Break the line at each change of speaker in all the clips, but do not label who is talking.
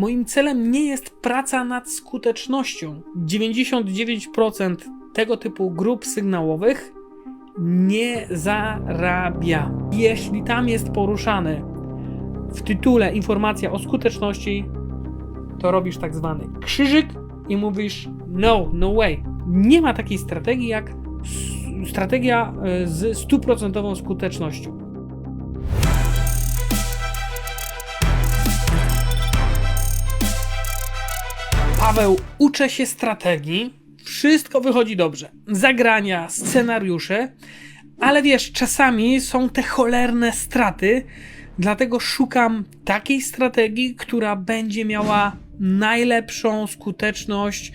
Moim celem nie jest praca nad skutecznością. 99% tego typu grup sygnałowych nie zarabia. Jeśli tam jest poruszany w tytule informacja o skuteczności, to robisz tak zwany krzyżyk i mówisz no, no way. Nie ma takiej strategii jak strategia e, z stuprocentową skutecznością. Paweł, uczę się strategii. Wszystko wychodzi dobrze. Zagrania, scenariusze, ale wiesz, czasami są te cholerne straty, dlatego szukam takiej strategii, która będzie miała najlepszą skuteczność.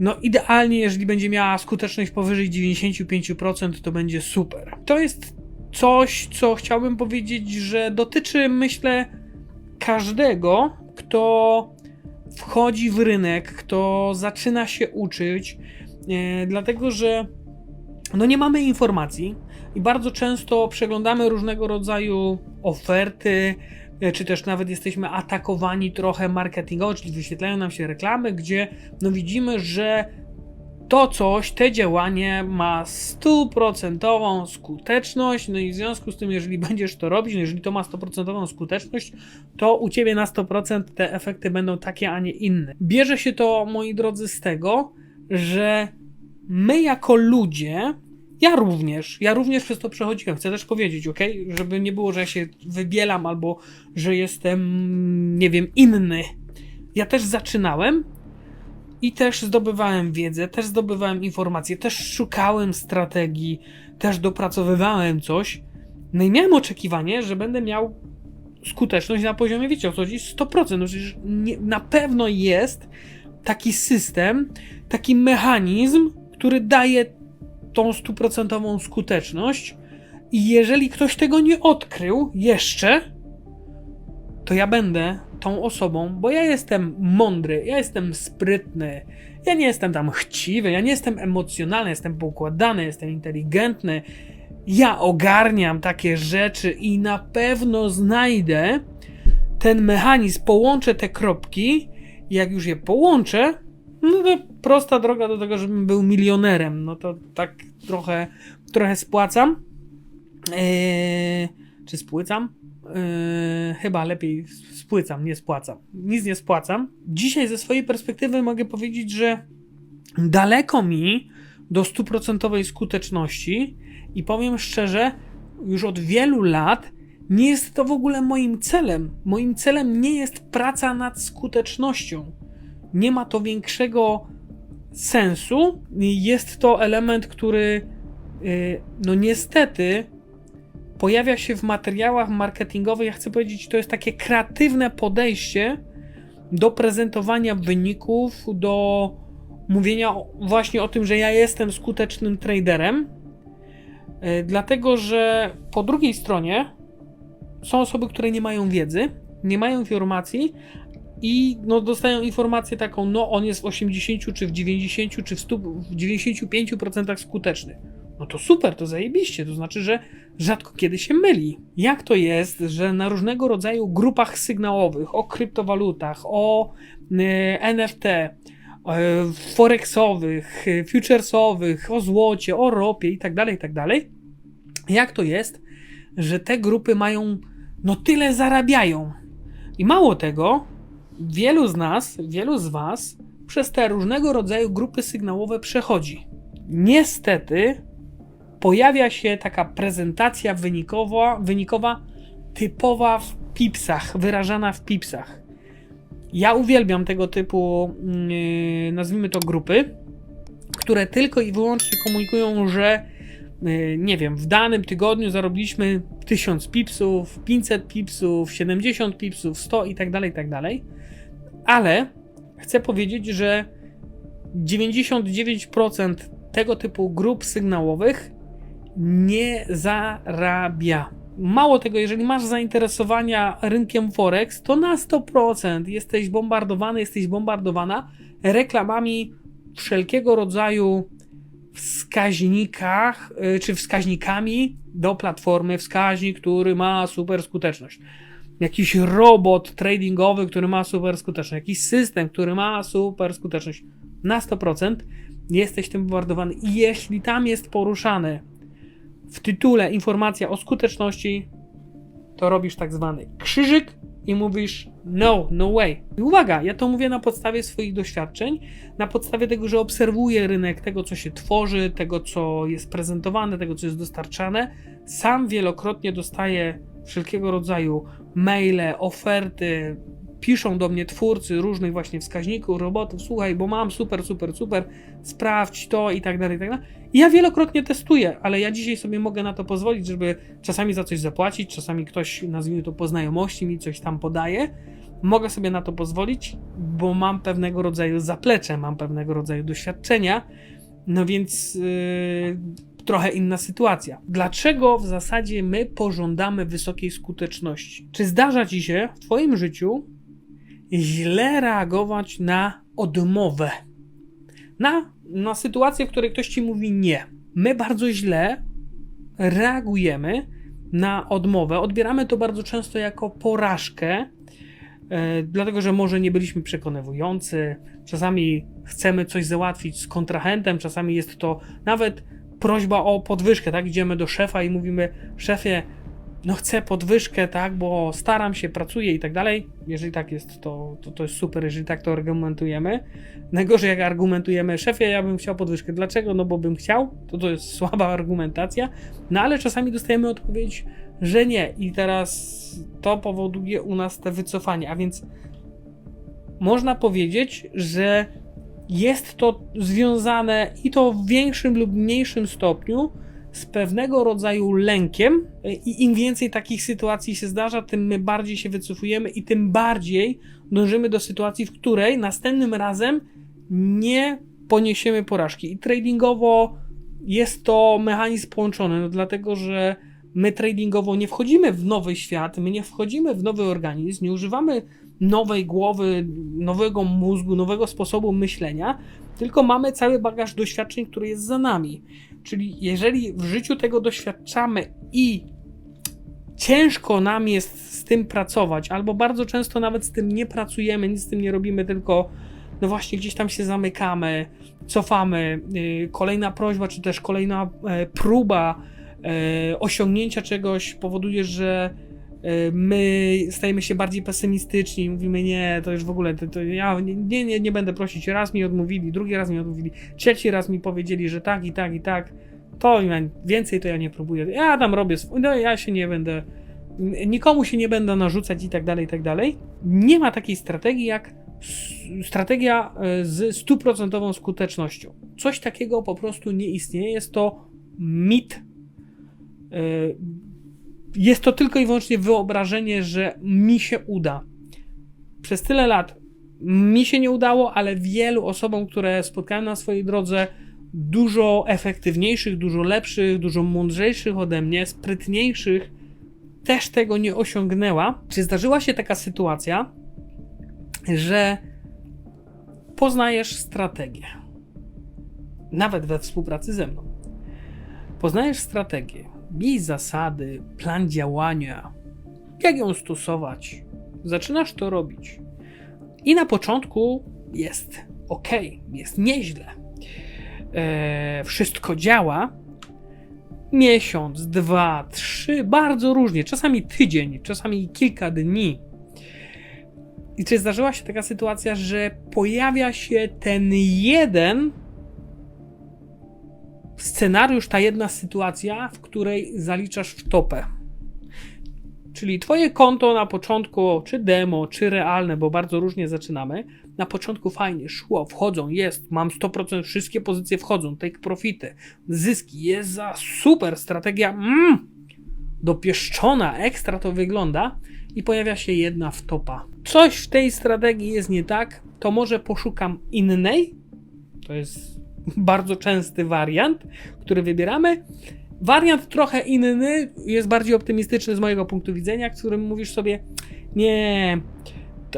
No, idealnie, jeżeli będzie miała skuteczność powyżej 95%, to będzie super. To jest coś, co chciałbym powiedzieć, że dotyczy, myślę, każdego, kto wchodzi w rynek, kto zaczyna się uczyć, e, dlatego że no nie mamy informacji i bardzo często przeglądamy różnego rodzaju oferty, e, czy też nawet jesteśmy atakowani trochę marketingowo, czyli wyświetlają nam się reklamy, gdzie no widzimy, że to coś, te działanie ma stuprocentową skuteczność, no i w związku z tym, jeżeli będziesz to robić, no jeżeli to ma stuprocentową skuteczność, to u ciebie na 100% te efekty będą takie, a nie inne. Bierze się to, moi drodzy, z tego, że my jako ludzie, ja również, ja również przez to przechodziłem, chcę też powiedzieć, ok? Żeby nie było, że ja się wybielam albo że jestem, nie wiem, inny. Ja też zaczynałem i też zdobywałem wiedzę, też zdobywałem informacje, też szukałem strategii, też dopracowywałem coś. No i miałem oczekiwanie, że będę miał skuteczność na poziomie, wiecie o co chodzi, 100%. No przecież nie, na pewno jest taki system, taki mechanizm, który daje tą stuprocentową skuteczność. I jeżeli ktoś tego nie odkrył jeszcze, to ja będę tą osobą, bo ja jestem mądry, ja jestem sprytny, ja nie jestem tam chciwy, ja nie jestem emocjonalny, jestem poukładany, jestem inteligentny. Ja ogarniam takie rzeczy i na pewno znajdę ten mechanizm, połączę te kropki. Jak już je połączę, no to prosta droga do tego, żebym był milionerem. No to tak trochę, trochę spłacam. Eee, czy spłycam? Eee, chyba lepiej spłycam, nie spłacam. Nic nie spłacam. Dzisiaj ze swojej perspektywy mogę powiedzieć, że daleko mi do stuprocentowej skuteczności i powiem szczerze, już od wielu lat nie jest to w ogóle moim celem. Moim celem nie jest praca nad skutecznością. Nie ma to większego sensu. Jest to element, który yy, no niestety pojawia się w materiałach marketingowych. Ja chcę powiedzieć, to jest takie kreatywne podejście do prezentowania wyników, do mówienia właśnie o tym, że ja jestem skutecznym traderem. Yy, dlatego, że po drugiej stronie są osoby, które nie mają wiedzy, nie mają informacji i no, dostają informację taką, no on jest w 80, czy w 90, czy w, 100, w 95% skuteczny. No to super, to zajebiście, to znaczy, że rzadko kiedy się myli. Jak to jest, że na różnego rodzaju grupach sygnałowych, o kryptowalutach, o y, NFT, y, forexowych, y, futuresowych, o złocie, o ropie i tak dalej, i tak jak to jest, że te grupy mają, no tyle zarabiają. I mało tego, wielu z nas, wielu z Was przez te różnego rodzaju grupy sygnałowe przechodzi. Niestety pojawia się taka prezentacja wynikowa, wynikowa typowa w pipsach, wyrażana w pipsach. Ja uwielbiam tego typu, yy, nazwijmy to grupy, które tylko i wyłącznie komunikują, że yy, nie wiem, w danym tygodniu zarobiliśmy 1000 pipsów, 500 pipsów, 70 pipsów, 100 i tak dalej, tak dalej. Ale chcę powiedzieć, że 99% tego typu grup sygnałowych nie zarabia. Mało tego, jeżeli masz zainteresowania rynkiem Forex, to na 100% jesteś bombardowany, jesteś bombardowana reklamami wszelkiego rodzaju wskaźnikach, y, czy wskaźnikami do platformy, wskaźnik, który ma super skuteczność. jakiś robot tradingowy, który ma super skuteczność, jakiś system, który ma super skuteczność, na 100% jesteś tym bombardowany. I jeśli tam jest poruszany w tytule informacja o skuteczności, to robisz tak zwany krzyżyk i mówisz no, no way. I uwaga, ja to mówię na podstawie swoich doświadczeń, na podstawie tego, że obserwuję rynek, tego co się tworzy, tego co jest prezentowane, tego co jest dostarczane. Sam wielokrotnie dostaję wszelkiego rodzaju maile, oferty, piszą do mnie twórcy różnych właśnie wskaźników, robotów, słuchaj, bo mam super, super, super, sprawdź to i tak dalej, i tak dalej. Ja wielokrotnie testuję, ale ja dzisiaj sobie mogę na to pozwolić, żeby czasami za coś zapłacić, czasami ktoś, nazwijmy to po znajomości, mi coś tam podaje. Mogę sobie na to pozwolić, bo mam pewnego rodzaju zaplecze, mam pewnego rodzaju doświadczenia, no więc yy, trochę inna sytuacja. Dlaczego w zasadzie my pożądamy wysokiej skuteczności? Czy zdarza ci się w Twoim życiu źle reagować na odmowę? Na, na sytuację, w której ktoś ci mówi nie. My bardzo źle reagujemy na odmowę. Odbieramy to bardzo często jako porażkę, e, dlatego że może nie byliśmy przekonywujący. Czasami chcemy coś załatwić z kontrahentem, czasami jest to nawet prośba o podwyżkę, tak? Idziemy do szefa i mówimy: Szefie, no chcę podwyżkę, tak, bo staram się, pracuję i tak dalej. Jeżeli tak jest, to, to, to jest super, jeżeli tak to argumentujemy. Najgorzej jak argumentujemy, szefie, ja bym chciał podwyżkę. Dlaczego? No bo bym chciał, to to jest słaba argumentacja. No ale czasami dostajemy odpowiedź, że nie i teraz to powoduje u nas te wycofanie, a więc można powiedzieć, że jest to związane i to w większym lub mniejszym stopniu z pewnego rodzaju lękiem, i im więcej takich sytuacji się zdarza, tym my bardziej się wycofujemy i tym bardziej dążymy do sytuacji, w której następnym razem nie poniesiemy porażki. I tradingowo jest to mechanizm połączony, no dlatego że my tradingowo nie wchodzimy w nowy świat, my nie wchodzimy w nowy organizm, nie używamy nowej głowy, nowego mózgu, nowego sposobu myślenia, tylko mamy cały bagaż doświadczeń, który jest za nami. Czyli jeżeli w życiu tego doświadczamy i ciężko nam jest z tym pracować, albo bardzo często nawet z tym nie pracujemy, nic z tym nie robimy, tylko no właśnie gdzieś tam się zamykamy, cofamy. Yy, kolejna prośba, czy też kolejna e, próba e, osiągnięcia czegoś powoduje, że my stajemy się bardziej pesymistyczni, mówimy nie, to już w ogóle, to, to ja nie, nie, nie będę prosić, raz mi odmówili, drugi raz mi odmówili, trzeci raz mi powiedzieli, że tak i tak i tak, to więcej to ja nie próbuję, ja tam robię swój, no ja się nie będę, nikomu się nie będę narzucać i tak dalej, i tak dalej. Nie ma takiej strategii jak strategia e, z stuprocentową skutecznością. Coś takiego po prostu nie istnieje, jest to mit e, jest to tylko i wyłącznie wyobrażenie, że mi się uda. Przez tyle lat mi się nie udało, ale wielu osobom, które spotkałem na swojej drodze, dużo efektywniejszych, dużo lepszych, dużo mądrzejszych ode mnie, sprytniejszych, też tego nie osiągnęła. Czy zdarzyła się taka sytuacja, że poznajesz strategię? Nawet we współpracy ze mną. Poznajesz strategię, jej zasady, plan działania, jak ją stosować. Zaczynasz to robić. I na początku jest ok, jest nieźle. Eee, wszystko działa. Miesiąc, dwa, trzy, bardzo różnie, czasami tydzień, czasami kilka dni. I czy zdarzyła się taka sytuacja, że pojawia się ten jeden scenariusz, ta jedna sytuacja, w której zaliczasz w topę. Czyli twoje konto na początku, czy demo, czy realne, bo bardzo różnie zaczynamy, na początku fajnie szło, wchodzą, jest, mam 100%, wszystkie pozycje wchodzą, take profity, zyski, jest za super strategia, mm, dopieszczona, ekstra to wygląda i pojawia się jedna w topa. Coś w tej strategii jest nie tak, to może poszukam innej, to jest bardzo częsty wariant, który wybieramy. Wariant trochę inny, jest bardziej optymistyczny z mojego punktu widzenia, w którym mówisz sobie, nie,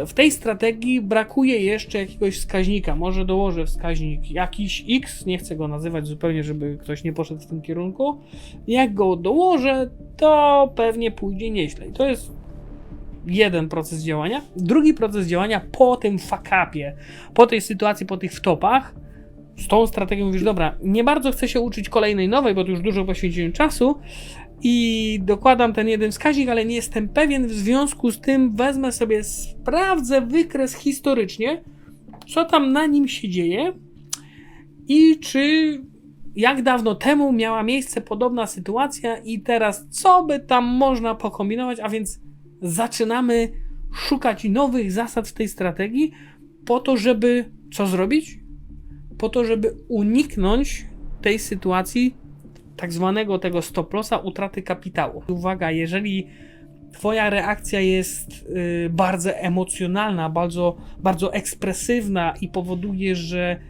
w tej strategii brakuje jeszcze jakiegoś wskaźnika. Może dołożę wskaźnik jakiś X, nie chcę go nazywać zupełnie, żeby ktoś nie poszedł w tym kierunku. Jak go dołożę, to pewnie pójdzie nieźle. I to jest jeden proces działania. Drugi proces działania po tym fakapie, po tej sytuacji, po tych wtopach, z tą strategią mówisz, dobra, nie bardzo chcę się uczyć kolejnej nowej, bo tu już dużo poświęciłem czasu i dokładam ten jeden wskaźnik, ale nie jestem pewien, w związku z tym wezmę sobie, sprawdzę wykres historycznie, co tam na nim się dzieje i czy jak dawno temu miała miejsce podobna sytuacja i teraz co by tam można pokombinować, a więc zaczynamy szukać nowych zasad w tej strategii po to, żeby co zrobić? Po to, żeby uniknąć tej sytuacji tak zwanego tego stop lossa, utraty kapitału. Uwaga, jeżeli twoja reakcja jest y, bardzo emocjonalna, bardzo, bardzo ekspresywna i powoduje, że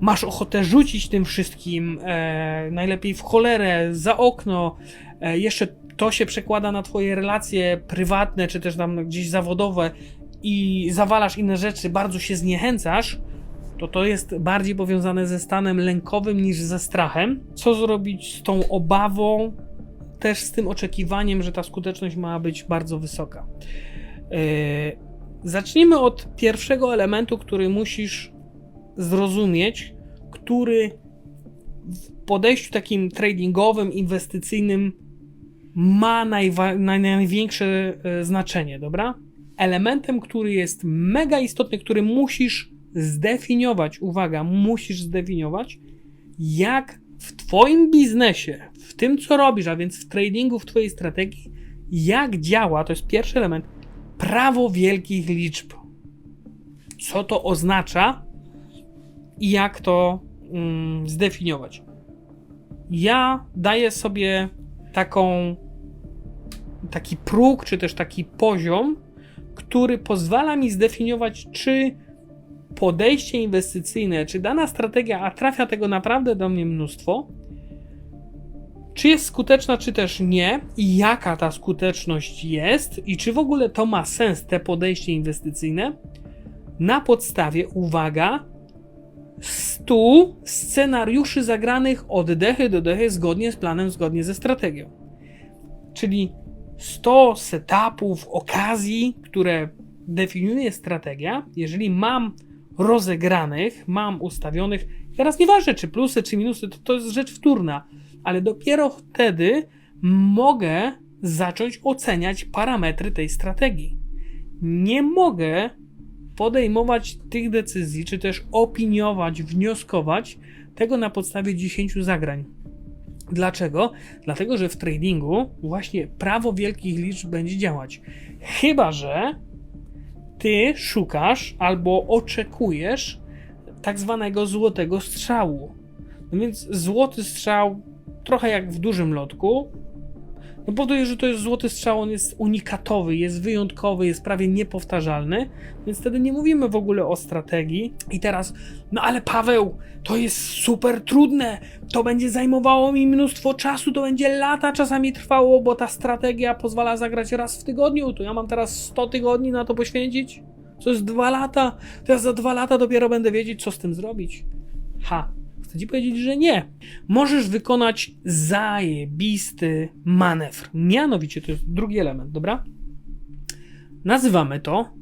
masz ochotę rzucić tym wszystkim, e, najlepiej w cholerę, za okno, e, jeszcze to się przekłada na twoje relacje prywatne, czy też tam gdzieś zawodowe i zawalasz inne rzeczy, bardzo się zniechęcasz, to to jest bardziej powiązane ze stanem lękowym niż ze strachem. Co zrobić z tą obawą, też z tym oczekiwaniem, że ta skuteczność ma być bardzo wysoka. Yy, zacznijmy od pierwszego elementu, który musisz zrozumieć, który w podejściu takim tradingowym, inwestycyjnym ma najwa- naj- największe e, znaczenie, dobra? Elementem, który jest mega istotny, który musisz zdefiniować, uwaga, musisz zdefiniować, jak w Twoim biznesie, w tym co robisz, a więc w tradingu, w Twojej strategii, jak działa, to jest pierwszy element, prawo wielkich liczb. Co to oznacza i jak to mm, zdefiniować. Ja daję sobie taką taki próg, czy też taki poziom, który pozwala mi zdefiniować, czy podejście inwestycyjne, czy dana strategia, a trafia tego naprawdę do mnie mnóstwo, czy jest skuteczna, czy też nie, i jaka ta skuteczność jest, i czy w ogóle to ma sens, te podejście inwestycyjne, na podstawie, uwaga, 100 scenariuszy zagranych od dechy do dechy zgodnie z planem, zgodnie ze strategią. Czyli 100 setupów, okazji, które definiuje strategia. Jeżeli mam rozegranych, mam ustawionych, teraz nieważne czy plusy, czy minusy, to, to jest rzecz wtórna, ale dopiero wtedy mogę zacząć oceniać parametry tej strategii. Nie mogę podejmować tych decyzji, czy też opiniować, wnioskować tego na podstawie 10 zagrań. Dlaczego? Dlatego, że w tradingu właśnie prawo wielkich liczb będzie działać. Chyba, że ty szukasz albo oczekujesz tak zwanego złotego strzału. No więc złoty strzał, trochę jak w dużym lotku, no powoduje, że to jest złoty strzał, on jest unikatowy, jest wyjątkowy, jest prawie niepowtarzalny, więc wtedy nie mówimy w ogóle o strategii. I teraz, no ale Paweł, to jest super trudne, to będzie zajmowało mi mnóstwo czasu, to będzie lata czasami trwało, bo ta strategia pozwala zagrać raz w tygodniu, to ja mam teraz 100 tygodni na to poświęcić? To jest dwa lata, ja za dwa lata dopiero będę wiedzieć, co z tym zrobić. Ha, Ci powiedzieć, że nie. Możesz wykonać zajebisty manewr. Mianowicie to jest drugi element, dobra? Nazywamy to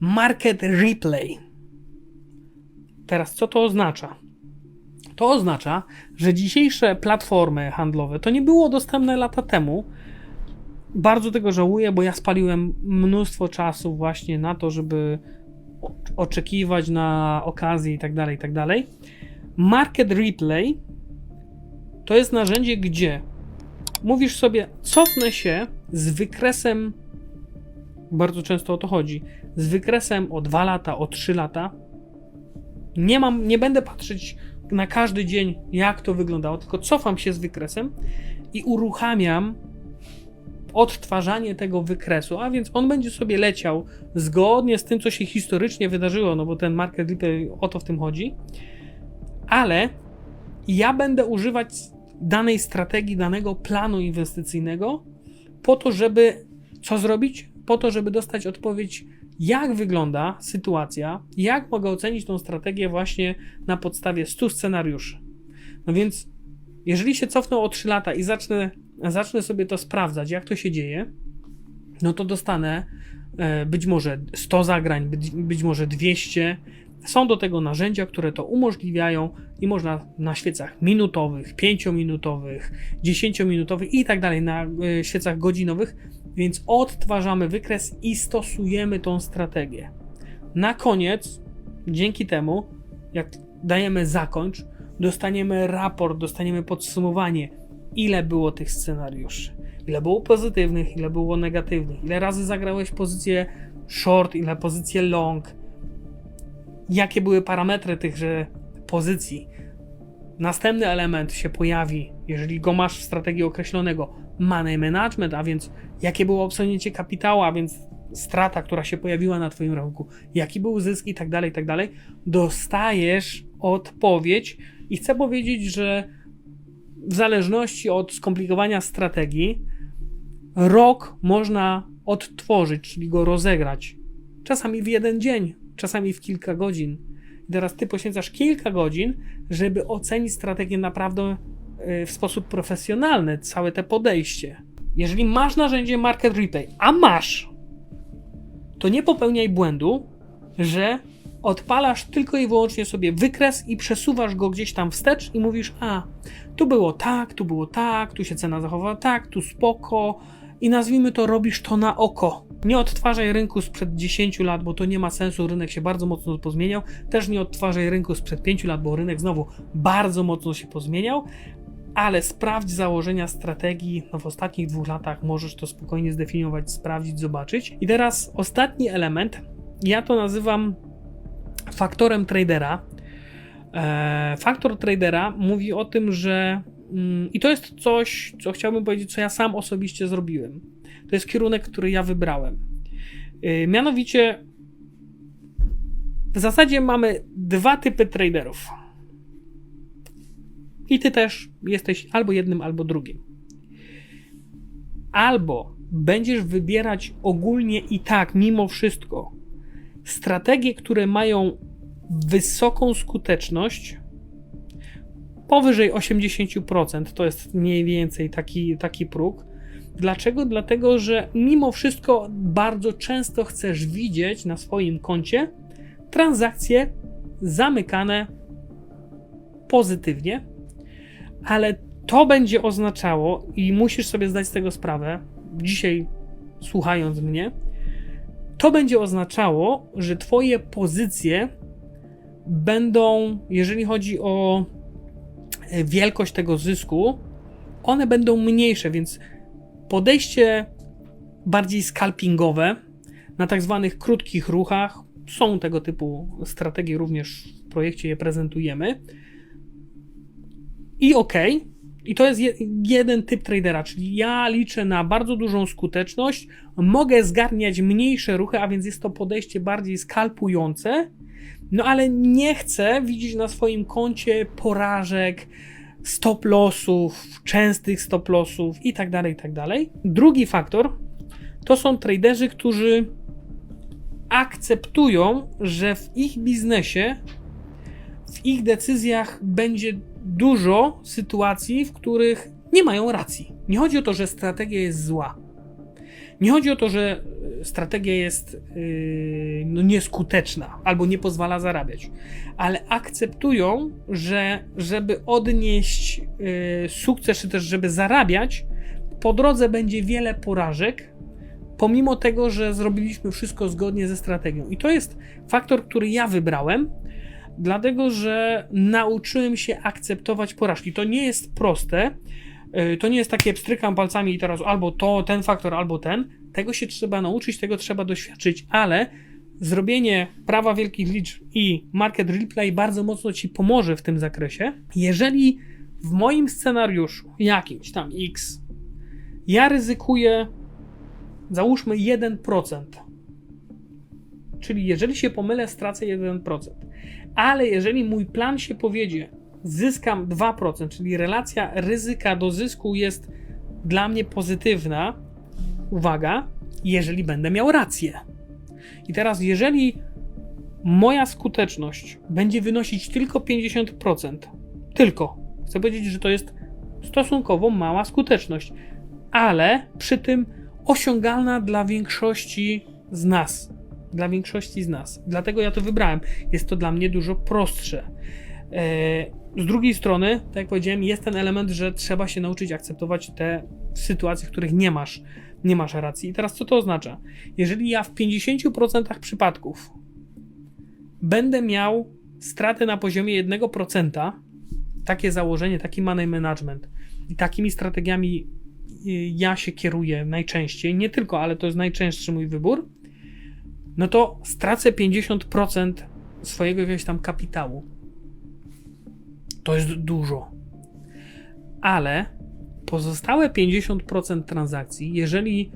market replay. Teraz co to oznacza? To oznacza, że dzisiejsze platformy handlowe to nie było dostępne lata temu. Bardzo tego żałuję, bo ja spaliłem mnóstwo czasu właśnie na to, żeby oczekiwać na okazję i tak dalej, i tak dalej. Market Replay to jest narzędzie, gdzie mówisz sobie, cofnę się z wykresem, bardzo często o to chodzi, z wykresem o 2 lata, o 3 lata. Nie mam, nie będę patrzeć na każdy dzień, jak to wyglądało, tylko cofam się z wykresem i uruchamiam odtwarzanie tego wykresu, a więc on będzie sobie leciał zgodnie z tym, co się historycznie wydarzyło, no bo ten market replay o to w tym chodzi ale ja będę używać danej strategii, danego planu inwestycyjnego po to, żeby co zrobić? Po to, żeby dostać odpowiedź, jak wygląda sytuacja, jak mogę ocenić tą strategię właśnie na podstawie 100 scenariuszy. No więc, jeżeli się cofnę o 3 lata i zacznę, zacznę sobie to sprawdzać, jak to się dzieje, no to dostanę e, być może 100 zagrań, być, być może 200. Są do tego narzędzia, które to umożliwiają i można na świecach minutowych, 5-minutowych, 10-minutowych i tak dalej, na e, świecach godzinowych, więc odtwarzamy wykres i stosujemy tą strategię. Na koniec, dzięki temu, jak dajemy zakończ, dostaniemy raport, dostaniemy podsumowanie, ile było tych scenariuszy, ile było pozytywnych, ile było negatywnych, ile razy zagrałeś pozycję short, ile pozycję long, jakie były parametry tychże pozycji. Następny element się pojawi, jeżeli go masz w strategii określonego, money management, a więc jakie było obsunięcie kapitału, a więc strata, która się pojawiła na Twoim rachunku, jaki był zysk i tak dalej, i tak dalej, dostajesz odpowiedź i chcę powiedzieć, że w zależności od skomplikowania strategii, rok można odtworzyć, czyli go rozegrać. Czasami w jeden dzień, czasami w kilka godzin. I teraz ty poświęcasz kilka godzin, żeby ocenić strategię naprawdę y, w sposób profesjonalny, całe te podejście. Jeżeli masz narzędzie Market Replay, a masz, to nie popełniaj błędu, że odpalasz tylko i wyłącznie sobie wykres i przesuwasz go gdzieś tam wstecz i mówisz, a tu było tak, tu było tak, tu się cena zachowała tak, tu spoko i nazwijmy to, robisz to na oko. Nie odtwarzaj rynku sprzed 10 lat, bo to nie ma sensu, rynek się bardzo mocno pozmieniał. Też nie odtwarzaj rynku sprzed 5 lat, bo rynek znowu bardzo mocno się pozmieniał, ale sprawdź założenia strategii. No w ostatnich dwóch latach możesz to spokojnie zdefiniować, sprawdzić, zobaczyć. I teraz ostatni element, ja to nazywam faktorem tradera. E, faktor tradera mówi o tym, że i to jest coś, co chciałbym powiedzieć, co ja sam osobiście zrobiłem. To jest kierunek, który ja wybrałem. E, mianowicie, w zasadzie mamy dwa typy traderów. I ty też jesteś albo jednym, albo drugim. Albo będziesz wybierać ogólnie i tak, mimo wszystko, strategie, które mają wysoką skuteczność, powyżej 80%, to jest mniej więcej taki, taki próg. Dlaczego? Dlatego, że mimo wszystko bardzo często chcesz widzieć na swoim koncie transakcje zamykane pozytywnie, ale to będzie oznaczało, i musisz sobie zdać z tego sprawę, dzisiaj słuchając mnie, to będzie oznaczało, że Twoje pozycje będą, jeżeli chodzi o wielkość tego zysku, one będą mniejsze, więc podejście bardziej scalpingowe na tak zwanych krótkich ruchach, są tego typu strategie, również w projekcie je prezentujemy. I ok, i to jest jeden typ tradera, czyli ja liczę na bardzo dużą skuteczność, mogę zgarniać mniejsze ruchy, a więc jest to podejście bardziej skalpujące, no ale nie chcę widzieć na swoim koncie porażek, stop lossów, częstych stop lossów i tak dalej, i tak. Drugi faktor to są traderzy, którzy akceptują, że w ich biznesie, w ich decyzjach będzie dużo sytuacji, w których nie mają racji. Nie chodzi o to, że strategia jest zła. Nie chodzi o to, że e, strategia jest yy, no, nieskuteczna albo nie pozwala zarabiać, ale akceptują, że żeby odnieść yy, sukces, czy też żeby zarabiać, po drodze będzie wiele porażek, pomimo tego, że zrobiliśmy wszystko zgodnie ze strategią. I to jest faktor, który ja wybrałem, dlatego że nauczyłem się akceptować porażki. To nie jest proste. E, to nie jest takie pstrykam palcami i teraz albo to, ten faktor, albo ten. Tego się trzeba nauczyć, tego trzeba doświadczyć, ale zrobienie prawa wielkich liczb i market replay bardzo mocno ci pomoże w tym zakresie. Jeżeli w moim scenariuszu jakimś tam X ja ryzykuję załóżmy 1%, czyli jeżeli się pomylę, stracę 1%, ale jeżeli mój plan się powiedzie, zyskam 2%, czyli relacja ryzyka do zysku jest dla mnie pozytywna, uwaga, jeżeli będę miał rację. I teraz, jeżeli moja skuteczność będzie wynosić tylko 50%, tylko, chcę powiedzieć, że to jest stosunkowo mała skuteczność, ale przy tym osiągalna dla większości z nas. Dla większości z nas. Dlatego ja to wybrałem. Jest to dla mnie dużo prostsze. E, Z drugiej strony, tak jak powiedziałem, jest ten element, że trzeba się nauczyć akceptować te sytuacje, w których nie masz, nie masz racji. I teraz co to oznacza? Jeżeli ja w 50% przypadków będę miał straty na poziomie 1%, takie założenie, taki money management i takimi strategiami y, ja się kieruję najczęściej, nie tylko, ale to jest najczęstszy mój wybór, no to stracę 50% swojego jakiegoś tam kapitału. To jest dużo. Ale pozostałe 50% transakcji, jeżeli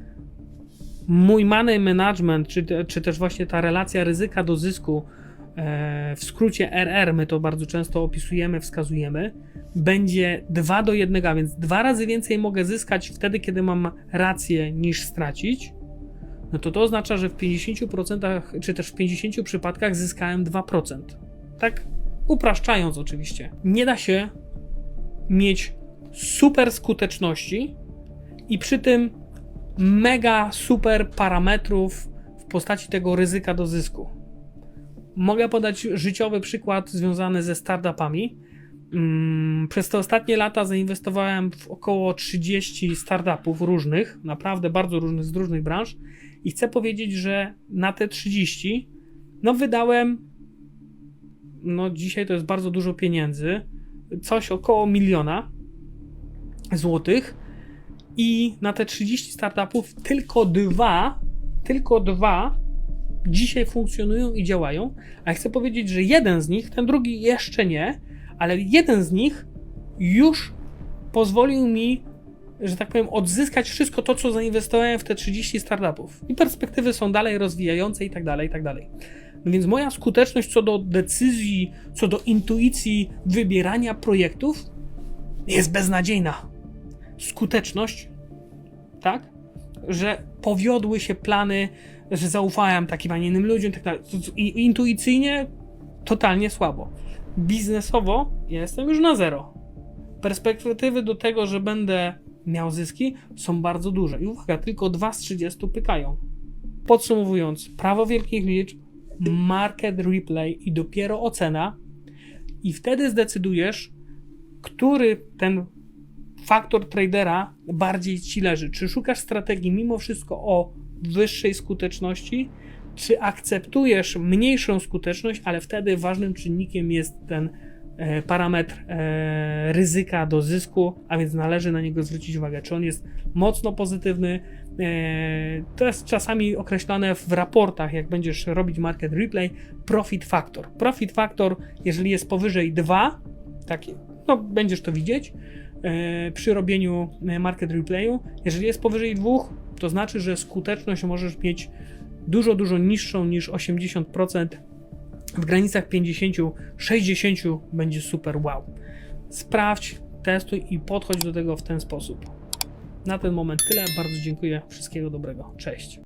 mój money management, czy, czy też właśnie ta relacja ryzyka do zysku, e, w skrócie RR, my to bardzo często opisujemy, wskazujemy, będzie 2 do 1, a więc dwa razy więcej mogę zyskać wtedy, kiedy mam rację, niż stracić, no to to oznacza, że w 50% czy też w 50 przypadkach zyskałem 2%. Tak upraszczając oczywiście. Nie da się mieć super skuteczności i przy tym mega super parametrów w postaci tego ryzyka do zysku. Mogę podać życiowy przykład związany ze startupami. Mm, Przez te ostatnie lata zainwestowałem w około 30 startupów różnych, naprawdę bardzo różnych, z różnych branż i chcę powiedzieć, że na te 30 no wydałem no dzisiaj to jest bardzo dużo pieniędzy, coś około miliona złotych i na te 30 startupów tylko dwa, tylko dwa dzisiaj funkcjonują i działają, a chcę powiedzieć, że jeden z nich, ten drugi jeszcze nie, ale jeden z nich już pozwolił mi, że tak powiem, odzyskać wszystko to, co zainwestowałem w te 30 startupów. I perspektywy są dalej rozwijające i tak dalej, i tak dalej. No więc moja skuteczność co do decyzji, co do intuicji wybierania projektów jest beznadziejna. Skuteczność, tak? Że powiodły się plany, że zaufałem takim, a nie innym ludziom, tak dalej. Intuicyjnie totalnie słabo. Biznesowo jestem już na zero. Perspektywy do tego, że będę miał zyski, są bardzo duże. I uwaga, tylko 2 z 30 pykają. Podsumowując, prawo wielkich liczb, market replay i dopiero ocena, i wtedy zdecydujesz, który ten faktor tradera bardziej ci leży. Czy szukasz strategii mimo wszystko o wyższej skuteczności, czy akceptujesz mniejszą skuteczność, ale wtedy ważnym czynnikiem jest ten e, parametr e, ryzyka do zysku, a więc należy na niego zwrócić uwagę. Czy on jest mocno pozytywny? E, to jest czasami określane w raportach, jak będziesz robić market replay, profit factor. Profit factor, jeżeli jest powyżej 2, taki, no będziesz to widzieć e, przy robieniu e, market replayu. Jeżeli jest powyżej 2, to znaczy, że skuteczność możesz mieć dużo, dużo niższą niż 80%. W granicach 50-60 będzie super wow. Sprawdź, testuj i podchodź do tego w ten sposób. Na ten moment tyle. Bardzo dziękuję. Wszystkiego dobrego. Cześć.